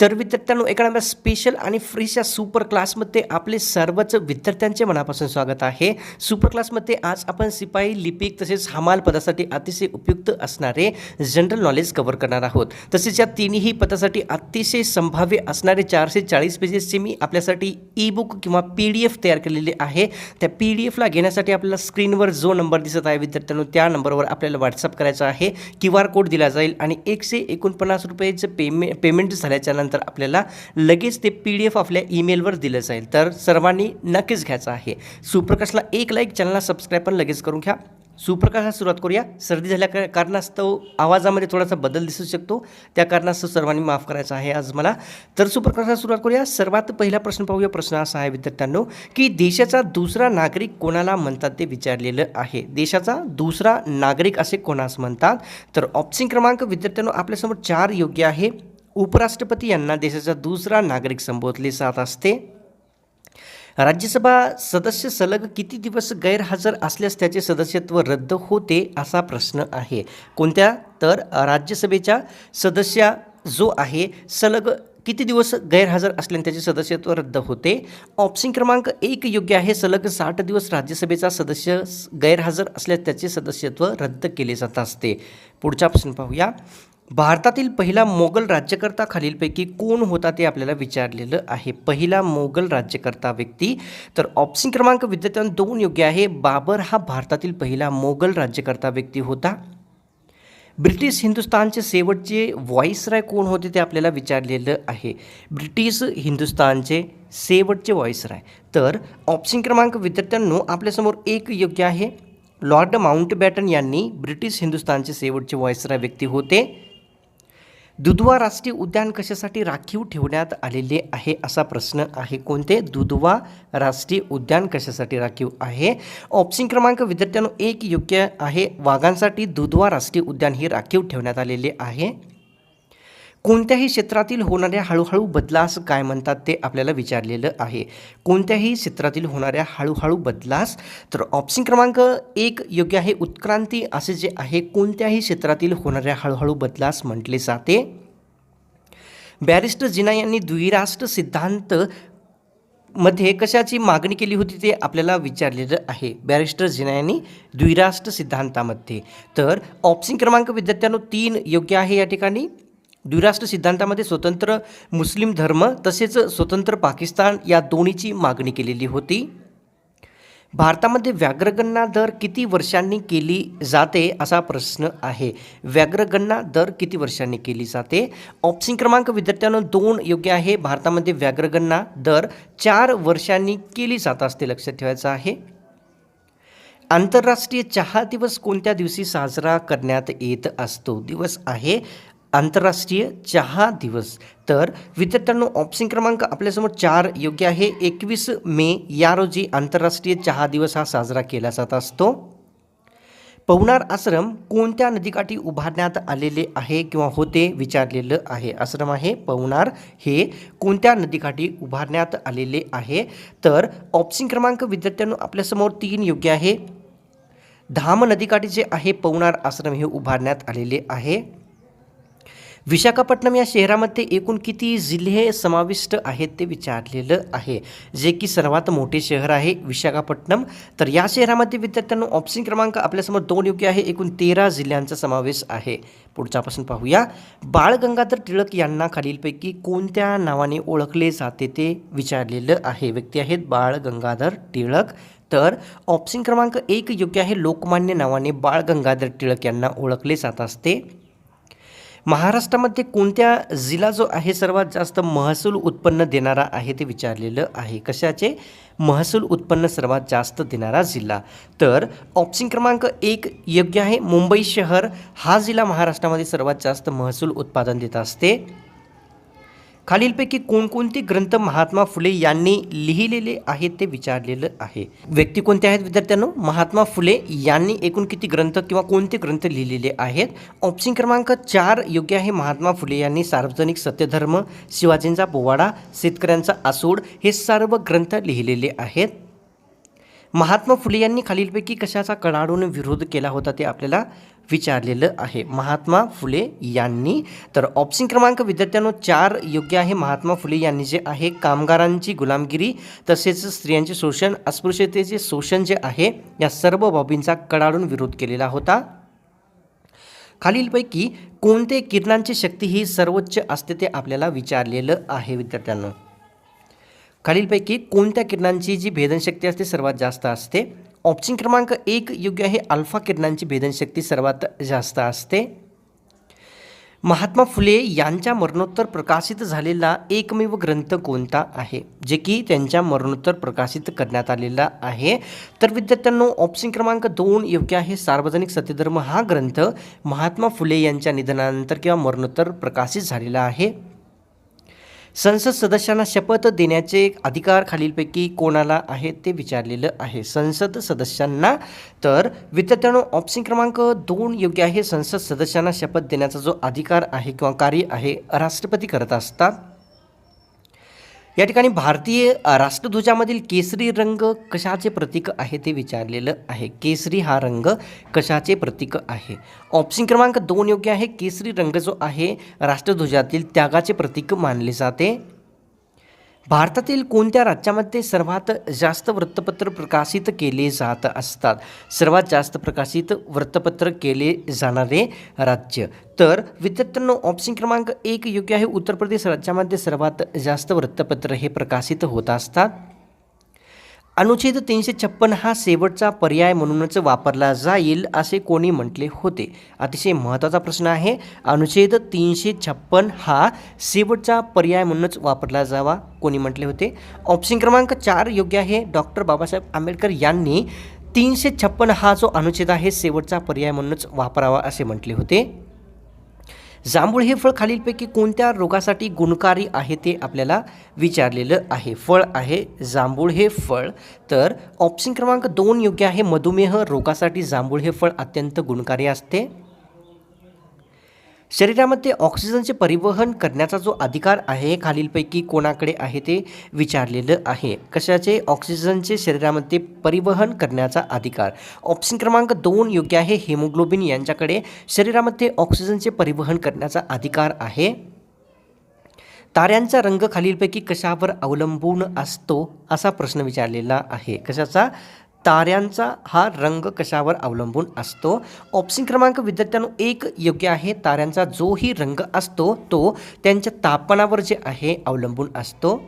तर विद्यार्थ्यांनो एका स्पेशल आणि फ्रीच्या सुपर क्लासमध्ये आपले सर्वच विद्यार्थ्यांचे मनापासून स्वागत आहे. सुपर क्लासमध्ये आज आपण सिपाही लिपिक तसेच हमाल पदासाठी अतिशय उपयुक्त असणारे जनरल नॉलेज कव्हर करणार आहोत. तसेच या तिन्ही पदासाठी अतिशय संभाव्य असणारे चारशे चाळीस पेजेसचे मी आपल्यासाठी ई बुक किंवा पी डी एफ तयार केलेले आहे. त्या पी डी एफला घेण्यासाठी आपल्याला स्क्रीनवर जो नंबर दिसत आहे विद्यार्थ्यांनो त्या नंबरवर आपल्याला व्हॉट्सअप करायचा आहे. क्यू आर कोड दिला जाईल आणि एकशे एकोणपन्नास रुपयेचं पेमे पेमेंट झाल्याच्यानंतर नंतर आपल्याला लगेच ते पी डी एफ आपल्या ईमेलवर दिलं जाईल. तर सर्वांनी नक्कीच घ्यायचं आहे. सुप्रकाशला एक लाईक चॅनलला सबस्क्राईब पण लगेच करून घ्या. सुप्रकाशला सुरुवात करूया. सर्दी झाल्या कारणास्तव आवाजामध्ये थोडासा बदल दिसू शकतो. त्या कारणास्तव सर्वांनी माफ करायचं आहे आज मला. तर सुप्रकाशला सुरुवात करूया. सर्वात पहिला प्रश्न पाहूया. प्रश्न असा आहे विद्यार्थ्यांनो की देशाचा दुसरा नागरिक कोणाला म्हणतात ते विचारलेलं आहे? देशाचा दुसरा नागरिक असे कोणास म्हणतात? तर ऑप्शन क्रमांक विद्यार्थ्यांनो आपल्यासमोर चार योग्य आहे. उपराष्ट्रपती यांना देशाचा दुसरा नागरिक संबोधले जात असते. राज्यसभा सदस्य सलग किती दिवस गैरहजर असल्यास त्याचे सदस्यत्व रद्द होते असा प्रश्न आहे. कोणत्या? तर राज्यसभेच्या सदस्य जो आहे सलग किती दिवस गैरहजर असल्याने त्याचे सदस्यत्व रद्द होते? ऑप्शन क्रमांक एक योग्य आहे. सलग साठ दिवस राज्यसभेचा सदस्य गैरहजर असल्यास त्याचे सदस्यत्व रद्द केले जात असते. पुढचा प्रश्न पाहूया. भारतातील पहिला मोगल राज्यकर्ता खालीलपैकी कोण होता ते आपल्याला विचारलेलं आहे. पहिला मोगल राज्यकर्ता व्यक्ती तर ऑप्शन क्रमांक विद्यार्थ्यांना दोन योग्य आहे. बाबर हा भारतातील पहिला मोगल राज्यकर्ता व्यक्ती होता. ब्रिटिश हिंदुस्तानचे शेवटचे व्हॉइसराय कोण होते ते आपल्याला विचारलेलं आहे. ब्रिटिश हिंदुस्तानचे शेवटचे व्हॉइसराय तर ऑप्शन क्रमांक विद्यार्थ्यांनो आपल्यासमोर एक योग्य आहे. लॉर्ड माउंटबॅटन यांनी ब्रिटिश हिंदुस्थानचे शेवटचे व्हॉइसराय व्यक्ती होते. दुधवा राष्ट्रीय उद्यान कशासाठी राखीव ठेवण्यात आलेले आहे असा प्रश्न आहे. कोणते? दुधवा राष्ट्रीय उद्यान कशासाठी राखीव आहे? ऑप्शन क्रमांक विद्यार्थ्यांनो एक योग्य आहे. वाघांसाठी दुधवा राष्ट्रीय उद्यान हे राखीव ठेवण्यात आलेले आहे. कोणत्याही क्षेत्रातील होणाऱ्या हळूहळू बदलास काय म्हणतात ते आपल्याला विचारलेलं आहे. कोणत्याही क्षेत्रातील होणाऱ्या हळूहळू बदलास तर ऑप्शन क्रमांक एक योग्य आहे उत्क्रांती असे जे आहे. कोणत्याही क्षेत्रातील होणाऱ्या हळूहळू बदलास म्हटले जाते. बॅरिस्टर जिना यांनी द्विराष्ट्र सिद्धांत मध्ये कशाची मागणी केली होती ते आपल्याला विचारलेलं आहे. बॅरिस्टर जिना यांनी द्विराष्ट्र सिद्धांतामध्ये. तर ऑप्शन क्रमांक विद्यार्थ्यांनो तीन योग्य आहे या ठिकाणी. द्विराष्ट्र सिद्धांतामध्ये स्वतंत्र मुस्लिम धर्म तसेच स्वतंत्र पाकिस्तान या दोन्हीची मागणी केलेली होती. भारतामध्ये व्याघ्रगणना दर किती वर्षांनी केली जाते असा प्रश्न आहे. व्याघ्रगणना दर किती वर्षांनी केली जाते? ऑप्शन क्रमांक विद्यार्थ्यांनो दोन योग्य आहे. भारतामध्ये व्याघ्रगणना दर चार वर्षांनी केली जात असते लक्षात ठेवायचं आहे. आंतरराष्ट्रीय चहा दिवस कोणत्या दिवशी साजरा करण्यात येत असतो? दिवस आहे आंतरराष्ट्रीय चहा दिवस. तर विद्यार्थ्यांनो ऑप्शन क्रमांक आपल्यासमोर चार योग्य आहे. एकवीस मे या रोजी आंतरराष्ट्रीय चहा दिवस हा साजरा केला जात असतो. पवनार आश्रम कोणत्या नदीकाठी उभारण्यात आलेले आहे किंवा होते विचारलेलं आहे? आश्रम आहे पवनार. हे कोणत्या नदीकाठी उभारण्यात आलेले आहे? तर ऑप्शन क्रमांक विद्यार्थ्यांनो आपल्यासमोर तीन योग्य आहे. धाम नदीकाठी जे आहे पवनार आश्रम हे उभारण्यात आलेले आहे. विशाखापट्टणम या शहरामध्ये एकूण किती जिल्हे समाविष्ट आहेत ते विचारलेलं आहे. जे की सर्वात मोठे शहर आहे विशाखापट्टणम. तर या शहरामध्ये विद्यार्थ्यांना ऑप्शन क्रमांक आपल्यासमोर दोन योग्य आहे. एकूण तेरा जिल्ह्यांचा समावेश आहे. पुढच्यापासून पाहूया. बाळ गंगाधर टिळक यांना खालीलपैकी कोणत्या नावाने ओळखले जाते ते विचारलेलं आहे. व्यक्ती आहेत बाळ गंगाधर टिळक. तर ऑप्शन क्रमांक एक योग्य आहे. लोकमान्य नावाने बाळ गंगाधर टिळक यांना ओळखले जात असते. महाराष्ट्रामध्ये कोणत्या जिल्हा जो आहे सर्वात जास्त महसूल उत्पन्न देणारा आहे ते विचारलेलं आहे. कशाचे? महसूल उत्पन्न सर्वात जास्त देणारा जिल्हा. तर ऑप्शन क्रमांक एक योग्य आहे. मुंबई शहर हा जिल्हा महाराष्ट्रामध्ये सर्वात जास्त महसूल उत्पादन देत असते. खालीलपैकी कोणकोणते ग्रंथ महात्मा फुले यांनी लिहिलेले आहेत ते विचारलेलं आहे? व्यक्ती कोणते आहेत विद्यार्थ्यांनो? महात्मा फुले यांनी एकूण किती ग्रंथ किंवा कोणते ग्रंथ लिहिलेले आहेत? ऑप्शन क्रमांक चार योग्य आहे महात्मा फुले यांनी सार्वजनिक सत्यधर्म शिवाजींचा पोवाडा शेतकऱ्यांचा आसूड हे सर्व ग्रंथ लिहिलेले आहेत. महात्मा फुले यांनी खालीलपैकी कशाचा कडाडून विरोध केला होता ते आपल्याला विचारलेलं आहे. महात्मा फुले यांनी. तर ऑप्शन क्रमांक विद्यार्थ्यांनो चार योग्य आहे. महात्मा फुले यांनी जे आहे कामगारांची गुलामगिरी तसेच स्त्रियांचे शोषण अस्पृश्यतेचे शोषण जे आहे या सर्व बाबींचा कडाडून विरोध केलेला होता. खालीलपैकी कोणते किरणांची शक्ती ही सर्वोच्च असते ते आपल्याला विचारलेलं आहे विद्यार्थ्यांनो. खालीलपैकी कोणत्या किरणांची जी भेदनशक्ती असते सर्वात जास्त असते? ऑप्शन क्रमांक एक योग्य आहे. अल्फा किरणांची भेदनशक्ती सर्वात जास्त असते. महात्मा फुले यांच्या मरणोत्तर प्रकाशित झालेला एकमेव ग्रंथ कोणता आहे? जे की त्यांच्या मरणोत्तर प्रकाशित करण्यात आलेला आहे. तर विद्यार्थ्यांनो ऑप्शन क्रमांक दोन योग्य आहे. सार्वजनिक सत्यधर्म हा ग्रंथ महात्मा फुले यांच्या निधनानंतर किंवा मरणोत्तर प्रकाशित झालेला आहे. संसद सदस्यांना शपथ देण्याचे अधिकार खालीलपैकी कोणाला आहे ते विचारलेलं आहे. संसद सदस्यांना तर विद्यार्थ्यांनो ऑप्शन क्रमांक दोन योग्य आहे. संसद सदस्यांना शपथ देण्याचा जो अधिकार आहे किंवा कार्य आहे राष्ट्रपती करत असतात. या ठिकाणी भारतीय राष्ट्रध्वजामधील केसरी रंग कशाचे प्रतीक आहे ते विचारलेलं आहे. केसरी हा रंग कशाचे प्रतीक आहे? ऑप्शन क्रमांक दोन योग्य आहे. केसरी रंग जो आहे राष्ट्रध्वजातील त्यागाचे प्रतीक मानले जाते. भारतातील कोणत्या राज्यामध्ये सर्वात जास्त वृत्तपत्र प्रकाशित केले जात असतात? सर्वात जास्त प्रकाशित वृत्तपत्र केले जाणारे राज्य. तर विद्यार्थ्यांनो ऑप्शन क्रमांक एक योग्य आहे. उत्तर प्रदेश राज्यामध्ये सर्वात जास्त वृत्तपत्र हे प्रकाशित होत असतात. अनुच्छेद तीनशे छप्पन हा शेवटचा पर्याय म्हणूनच वापरला जाईल असे कोणी म्हटले होते. अतिशय महत्त्वाचा प्रश्न आहे. अनुच्छेद तीनशे छप्पन हा शेवटचा पर्याय म्हणूनच वापरला जावा कोणी म्हटले होते. ऑप्शन क्रमांक चार योग्य आहे. डॉक्टर बाबासाहेब आंबेडकर यांनी तीनशे छप्पन हा जो अनुच्छेद आहे शेवटचा पर्याय म्हणूनच वापरावा असे म्हटले होते. जांभूळ हे फळ खालीलपैकी कोणत्या रोगासाठी गुणकारी आहे ते आपल्याला विचारलेलं आहे. फळ आहे जांभूळ हे फळ. तर ऑप्शन क्रमांक दोन योग्य आहे. मधुमेह रोगासाठी जांभूळ हे फळ अत्यंत गुणकारी असते. शरीरामध्ये ऑक्सिजनचे परिवहन करण्याचा जो अधिकार आहे खालीलपैकी कोणाकडे आहे ते विचारलेलं आहे. कशाचे? ऑक्सिजनचे शरीरामध्ये परिवहन करण्याचा अधिकार. ऑप्शन क्रमांक दोन योग्य आहे. हेमोग्लोबिन यांच्याकडे शरीरामध्ये ऑक्सिजनचे परिवहन करण्याचा अधिकार आहे. ताऱ्यांचा रंग खालीलपैकी कशावर अवलंबून असतो असा प्रश्न विचारलेला आहे. कशाचा? ताऱ्यांचा हा रंग कशावर अवलंबून असतो? ऑप्शन क्रमांक विद्यार्थ्यांनो एक योग्य आहे. ताऱ्यांचा जोही रंग असतो तो त्यांच्या तापमानावर जे आहे अवलंबून असतो.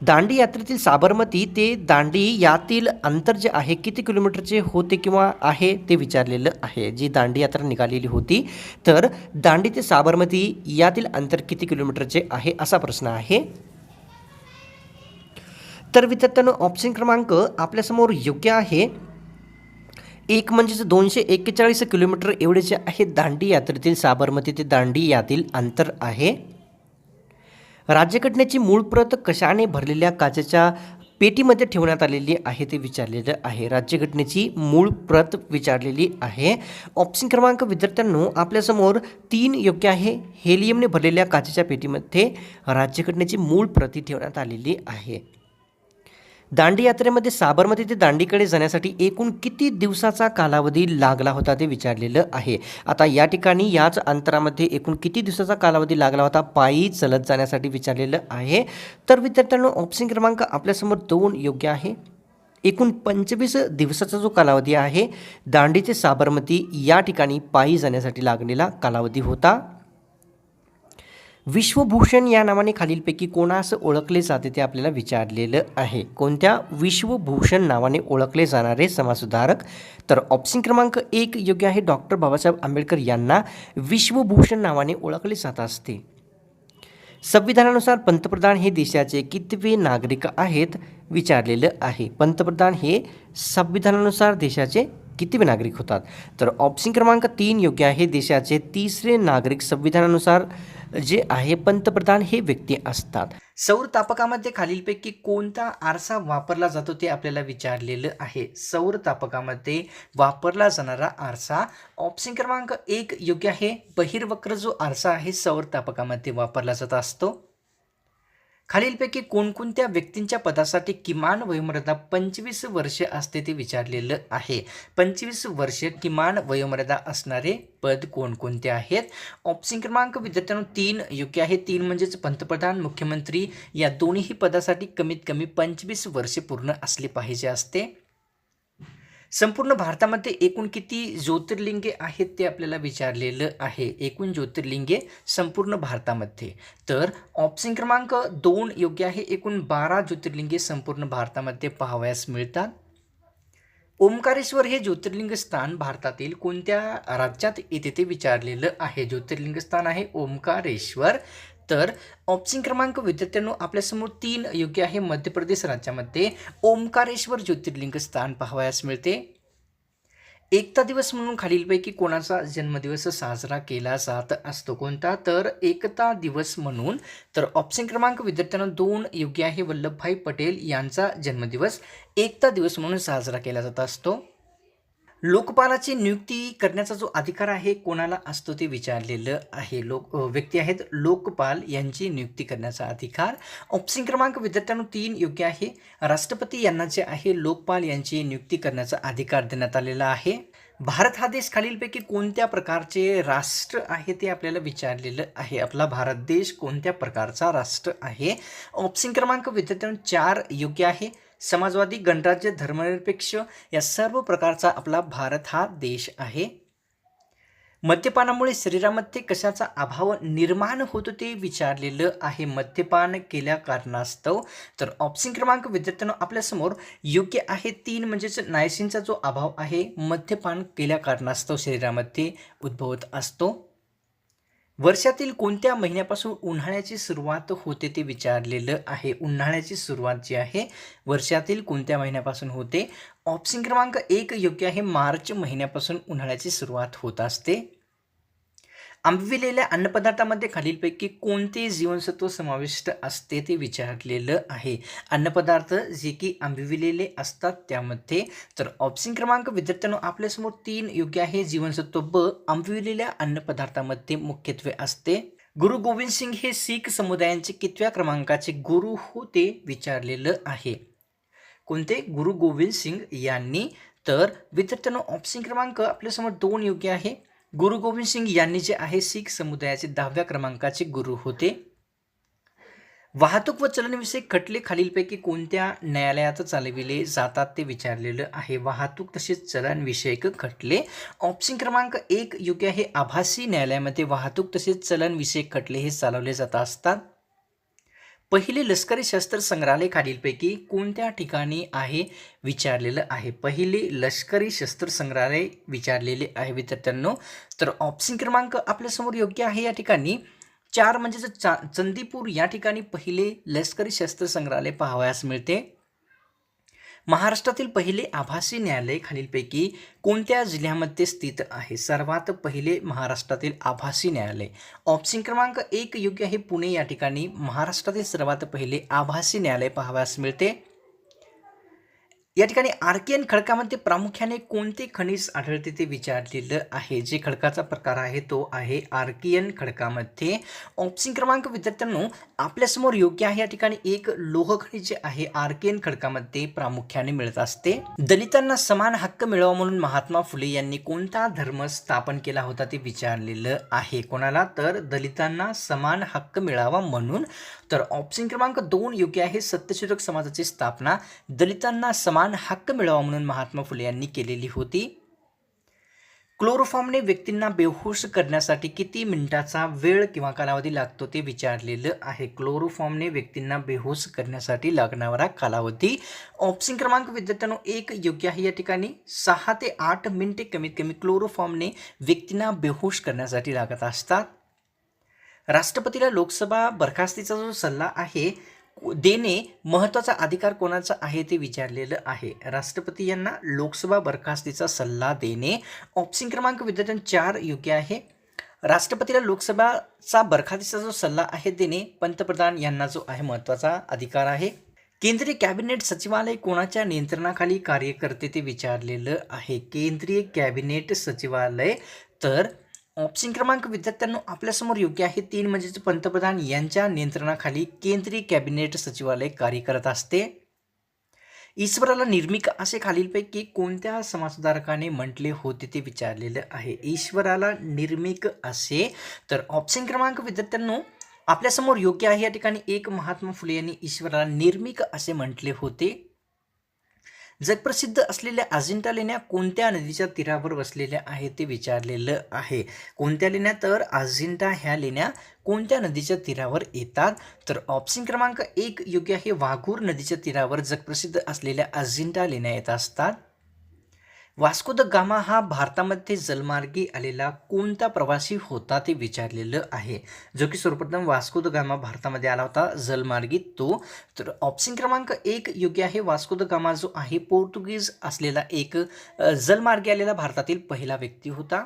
दांडी यात्रेतील साबरमती ते दांडी यातील अंतर जे आहे किती किलोमीटरचे होते किंवा आहे ते विचारलेलं आहे. जी दांडी यात्रा निघालेली होती तर दांडी ते साबरमती यातील अंतर किती किलोमीटरचे आहे असा प्रश्न आहे. तर विद्यार्थ्यांनो ऑप्शन क्रमांक आपल्यासमोर योग्य आहे. एक म्हणजेच दोनशे एक्केचाळीस किलोमीटर एवढे जे आहे दांडी यात्रेतील साबरमती ते दांडी यातील अंतर आहे. राज्यघटनेची मूळ प्रत कशाने भरलेल्या काचेच्या पेटीमध्ये ठेवण्यात आलेली आहे ते विचारलेलं आहे. राज्यघटनेची मूळ प्रत विचारलेली आहे. ऑप्शन क्रमांक विद्यार्थ्यांनो आपल्यासमोर तीन योग्य आहे. हेलियमने भरलेल्या काचेच्या पेटीमध्ये राज्यघटनेची मूळ प्रती ठेवण्यात आलेली आहे. दांडी यात्रेमध्ये साबरमती ते दांडीकडे जाण्यासाठी एकूण किती दिवसाचा कालावधी लागला होता ते विचारलेलं आहे. आता या ठिकाणी याच अंतरामध्ये एकूण किती दिवसाचा कालावधी लागला होता पायी चलत जाण्यासाठी विचारलेलं आहे. तर विद्यार्थ्यांनो ऑप्शन क्रमांक आपल्यासमोर दोन योग्य आहे. एकूण पंचवीस दिवसाचा जो कालावधी आहे दांडी ते साबरमती या ठिकाणी पायी जाण्यासाठी लागलेला कालावधी होता. विश्वभूषण या नावाने खालीलपैकी कोणा असं ओळखले जाते ते आपल्याला विचारलेलं आहे. कोणत्या विश्वभूषण नावाने ओळखले जाणारे समाजसुधारक? तर ऑप्शन क्रमांक एक योग्य आहे डॉक्टर बाबासाहेब आंबेडकर यांना विश्वभूषण नावाने ओळखले जात असते. संविधानानुसार पंतप्रधान हे देशाचे कितवे नागरिक आहेत? विचारलेलं आहे. पंतप्रधान हे संविधानानुसार देशाचे कितवे नागरिक होतात? तर ऑप्शन क्रमांक तीन योग्य आहे. देशाचे तिसरे नागरिक संविधानानुसार जे आहे पंतप्रधान हे व्यक्ती असतात. सौर तापकामध्ये खालीलपैकी कोणता आरसा वापरला जातो ते आपल्याला विचारलेलं आहे. सौर तापकामध्ये वापरला जाणारा आरसा ऑप्शन क्रमांक एक योग्य आहे. बहिर्वक्र जो आरसा आहे सौर तापकामध्ये वापरला जात असतो. खालीलपैकी कोणकोणत्या व्यक्तींच्या पदासाठी किमान वयोमर्यादा पंचवीस वर्ष असते ते विचारलेलं आहे. पंचवीस वर्ष किमान वयोमर्यादा असणारे पद कोणकोणते आहेत? ऑप्शन क्रमांक विद्यार्थ्यांनो तीन योग्य आहे. तीन म्हणजेच पंतप्रधान मुख्यमंत्री या दोन्ही पदासाठी कमीत कमी पंचवीस वर्षे पूर्ण असली पाहिजे असते. संपूर्ण भारतामध्ये एकूण किती ज्योतिर्लिंगे आहेत ते आपल्याला विचारलेलं आहे. एकूण ज्योतिर्लिंगे संपूर्ण भारतामध्ये. तर ऑप्शन क्रमांक दोन योग्य आहे. एकूण बारा ज्योतिर्लिंगे संपूर्ण भारतामध्ये पाहावयास मिळतात. ओंकारेश्वर हे ज्योतिर्लिंग स्थान भारतातील कोणत्या राज्यात येते ते विचारलेलं आहे. ज्योतिर्लिंग स्थान आहे ओंकारेश्वर. तर ऑप्शन क्रमांक विद्यार्थ्यांनो आपल्यासमोर तीन योग्य आहे. मध्य प्रदेश राज्यामध्ये ओंकारेश्वर ज्योतिर्लिंग स्थान पाहावयास मिळते. एकता दिवस म्हणून खालीलपैकी कोणाचा जन्मदिवस साजरा केला जात असतो? कोणता? तर एकता दिवस म्हणून. तर ऑप्शन क्रमांक विद्यार्थ्यांना दोन योग्य आहे. वल्लभभाई पटेल यांचा जन्मदिवस एकता दिवस म्हणून साजरा केला जात असतो. लोकपालाची नियुक्ती करण्याचा जो अधिकार आहे कोणाला असतो ते विचारलेलं आहे. लोक व्यक्ती आहेत लोकपाल यांची नियुक्ती करण्याचा अधिकार. ऑप्शन क्रमांक विद्यार्थ्यांनो तीन योग्य आहे. राष्ट्रपती यांना जे आहे लोकपाल यांची नियुक्ती करण्याचा अधिकार देण्यात आलेला आहे. भारत हा देश खालीलपैकी कोणत्या प्रकारचे राष्ट्र आहे ते आपल्याला विचारलेलं आहे. आपला भारत देश कोणत्या प्रकारचा राष्ट्र आहे? ऑप्शन क्रमांक विद्यार्थ्यांनो चार योग्य आहे. समाजवादी गणराज्य धर्मनिरपेक्ष या सर्व प्रकारचा आपला भारत हा देश आहे. मद्यपानामुळे शरीरामध्ये कशाचा अभाव निर्माण होतो ते विचारलेलं आहे. मद्यपान केल्या कारणास्तव तर ऑप्शन क्रमांक विद्यार्थ्यांना आपल्यासमोर योग्य आहे. तीन म्हणजेच नायसिनचा जो अभाव आहे मद्यपान केल्या कारणास्तव शरीरामध्ये उद्भवत असतो. वर्षातील कोणत्या महिन्यापासून उन्हाळ्याची सुरुवात होते ते विचारलेलं आहे. उन्हाळ्याची सुरुवात जी आहे वर्षातील कोणत्या महिन्यापासून होते? ऑप्शन क्रमांक एक योग्य आहे. मार्च महिन्यापासून उन्हाळ्याची सुरुवात होत असते. आंबविलेल्या अन्नपदार्थामध्ये खालीलपैकी कोणते जीवनसत्व समाविष्ट असते ते विचारलेलं आहे. अन्नपदार्थ जे की आंबविलेले असतात त्यामध्ये तर ऑप्शन क्रमांक विद्यार्थ्यांनो आपल्यासमोर तीन योग्य आहे. जीवनसत्व ब आंबविलेल्या अन्नपदार्थामध्ये मुख्यत्वे असते. गुरु गोविंद सिंग हे शीख समुदायांचे कितव्या क्रमांकाचे गुरु होते विचारलेलं आहे. कोणते? गुरु गोविंद सिंग यांनी. तर विद्यार्थ्यांनो ऑप्शन क्रमांक आपल्यासमोर दोन योग्य आहे. गुरु गोविंद सिंग यांनी जे आहे शीख समुदायाचे दहाव्या क्रमांकाचे गुरु होते. वाहतूक व चलनविषयक खटले खालीलपैकी कोणत्या न्यायालयात चालविले जातात ते विचारलेलं आहे. वाहतूक तसेच चलनविषयक खटले. ऑप्शन क्रमांक एक योग्य आहे आभासी न्यायालयामध्ये वाहतूक तसेच चलनविषयक खटले हे चालवले जात असतात. पहिले लष्करी शस्त्र संग्रहालय खालीलपैकी कोणत्या ठिकाणी आहे विचारलेलं आहे? पहिले लष्करी शस्त्र संग्रहालय विचारलेले आहे विद्यार्थ्यांनो. तर ऑप्शन क्रमांक आपल्यासमोर योग्य आहे या ठिकाणी. चार म्हणजे चा चंदीपूर या ठिकाणी पहिले लष्करी शस्त्र संग्रहालय पाहावयास मिळते. महाराष्ट्रातील पहिले आभासी न्यायालय खालीलपैकी कोणत्या जिल्ह्यामध्ये स्थित आहे? सर्वात पहिले महाराष्ट्रातील आभासी न्यायालय. ऑप्शन क्रमांक एक योग्य आहे. पुणे या ठिकाणी महाराष्ट्रातील सर्वात पहिले आभासी न्यायालय पाहावयास मिळते. या ठिकाणी आर्कियन खडकामध्ये प्रामुख्याने कोणते खनिज आढळते ते विचारलेलं आहे? जे खडकाचा प्रकार आहे तो आहे आर्कियन खडकामध्ये. ऑप्शन क्रमांक विद्यार्थ्यांनो आपल्यासमोर योग्य आहे. या ठिकाणी एक लोह खनिज जे आहे आर्कियन खडकामध्ये प्रामुख्याने मिळत असते. दलितांना समान हक्क मिळवा म्हणून महात्मा फुले यांनी कोणता धर्म स्थापन केला होता ते विचारलेलं आहे. कोणाला? तर दलितांना समान हक्क मिळावा म्हणून तर ऑप्शन क्रमांक दोन योग्य आहे सत्यशोधक समाजाची स्थापना. दलितांना समान हक्क मिळावा म्हणून महात्मा फुले यांनी केलेली होती. क्लोरोफॉर्मने व्यक्तींना बेहोश करण्यासाठी किती मिनिटाचा वेळ किंवा कालावधी लागतो ते विचारलेलं आहे. क्लोरोफॉर्मने व्यक्तींना बेहोश करण्यासाठी लागणारा कालावधी. ऑप्शन क्रमांक विद्यार्थ्यांनो एक योग्य आहे या ठिकाणी. सहा ते आठ मिनिटे कमीत कमी क्लोरोफॉर्मने व्यक्तींना बेहोश करण्यासाठी लागत असतात. राष्ट्रपतीला लोकसभा बरखास्तीचा जो सल्ला आहे देणे महत्त्वाचा अधिकार कोणाचा आहे ते विचारलेलं आहे. राष्ट्रपती यांना लोकसभा बरखास्तीचा सल्ला देणे ऑप्शन क्रमांक विद्यार्थ्यां चार योग्य आहे. राष्ट्रपतीला लोकसभाचा बरखास्तीचा जो सल्ला आहे देणे पंतप्रधान यांना जो आहे महत्त्वाचा अधिकार आहे. केंद्रीय कॅबिनेट सचिवालय कोणाच्या नियंत्रणाखाली कार्य करते ते विचारलेलं आहे? केंद्रीय कॅबिनेट सचिवालय तर ऑप्शन क्रमांक विद्यार्थ्यांनो आपल्यासमोर योग्य आहे. तीन म्हणजेच पंतप्रधान यांच्या नियंत्रणाखाली केंद्रीय कॅबिनेट सचिवालय कार्य करत असते. ईश्वराला निर्मिक असे खालीलपैकी कोणत्या समाजसुधारकाने म्हटले होते ते विचारलेलं आहे. ईश्वराला निर्मिक असे. तर ऑप्शन क्रमांक विद्यार्थ्यांनो आपल्यासमोर योग्य आहे. या ठिकाणी एक महात्मा फुले यांनी ईश्वराला निर्मिक असे म्हटले होते. जगप्रसिद्ध असलेल्या अजिंठा लेण्या कोणत्या नदीच्या तीरावर वसलेल्या आहेत ते विचारलेलं आहे. कोणत्या लेण्या? तर अजिंठा ह्या लेण्या कोणत्या नदीच्या तीरावर येतात? तर ऑप्शन क्रमांक एक योग्य आहे. वाघूर नदीच्या तीरावर जगप्रसिद्ध असलेल्या अजिंठा लेण्या येत असतात. वास्को द गामा हा भारतामध्ये जलमार्गी आलेला कोणता प्रवासी होता ते विचारलेलं आहे. जो की सर्वप्रथम वास्को द गामा भारतामध्ये आला होता जलमार्गी तो. तर ऑप्शन क्रमांक एक योग्य आहे. वास्को द गामा जो आहे पोर्तुगीज असलेला एक जलमार्गी आलेला भारतातील पहिला व्यक्ती होता.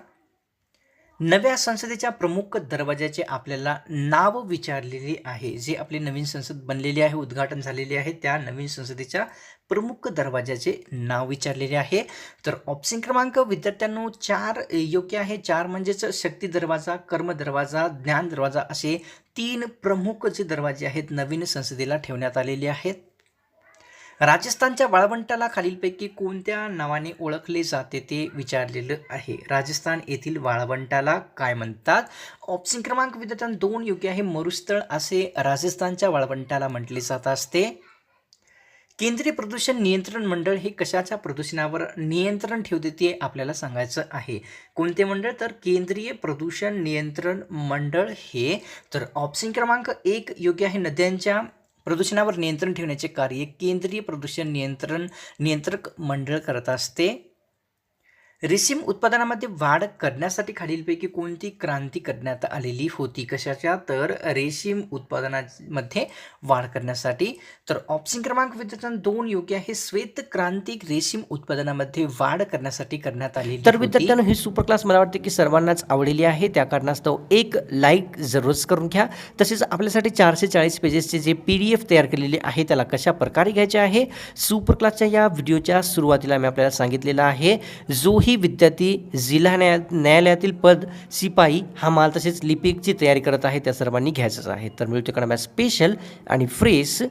नव्या संसदेच्या प्रमुख दरवाजाचे आपल्याला नाव विचारलेले आहे. जे आपली नवीन संसद बनलेली आहे उद्घाटन झालेले आहे त्या नवीन संसदेच्या प्रमुख दरवाजाचे नाव विचारलेले आहे. तर ऑप्शन क्रमांक विद्यार्थ्यांनो चार योग्य आहे. चार म्हणजेच शक्ती दरवाजा कर्म दरवाजा ज्ञान दरवाजा असे तीन प्रमुख जे दरवाजे आहेत नवीन संसदेला ठेवण्यात आलेले आहेत. राजस्थानच्या वाळवंटाला खालीलपैकी कोणत्या नावाने ओळखले जाते ते विचारलेलं आहे. राजस्थान येथील वाळवंटाला काय म्हणतात? ऑप्शन क्रमांक विद्यार्थ्यांना दोन योग्य आहे. मरुस्थळ असे राजस्थानच्या वाळवंटाला म्हटले जात असते. केंद्रीय प्रदूषण नियंत्रण मंडळ हे कशाच्या प्रदूषणावर नियंत्रण ठेवते ते आपल्याला सांगायचं आहे. कोणते मंडळ? तर केंद्रीय प्रदूषण नियंत्रण मंडळ हे. तर ऑप्शन क्रमांक एक योग्य आहे नद्यांच्या प्रदूषणावर नियंत्रण ठेवण्याचे कार्य केंद्रीय प्रदूषण नियंत्रण नियंत्रक मंडळ करत असते. रेशीम उत्पादनामध्ये वाढ करण्यासाठी खालीलपैकी कोणती क्रांती करण्यात आलेली होती? कशाच्या? तर रेशीम उत्पादनामध्ये वाढ करण्यासाठी. तर ऑप्शन क्रमांक विद्यार्थ्यांना दोन योग्य आहे. श्वेत क्रांती रेशीम उत्पादनामध्ये वाढ करण्यासाठी करण्यात आलेली तर. विद्यार्थ्यांनो ही सुपर क्लास मला वाटते की सर्वांनाच आवडलेली आहे. त्या कारणास्तव एक लाईक जरूरच करून घ्या. तसेच आपल्यासाठी चारशे चाळीस पेजेसचे जे पी डी एफ तयार केलेले आहे त्याला कशा प्रकारे घ्यायचे आहे? सुपर क्लासच्या या व्हिडिओच्या सुरुवातीला मी आपल्याला सांगितलेलं आहे. ही विद्यार्थी जिल्हा न्याया न्यायालयातील पद शिपाई माल तसेच लिपिकची तयारी करत आहे त्या सर्वांनी घ्यायचंच आहे. तर मिळू करणं स्पेशल आणि फ्रेश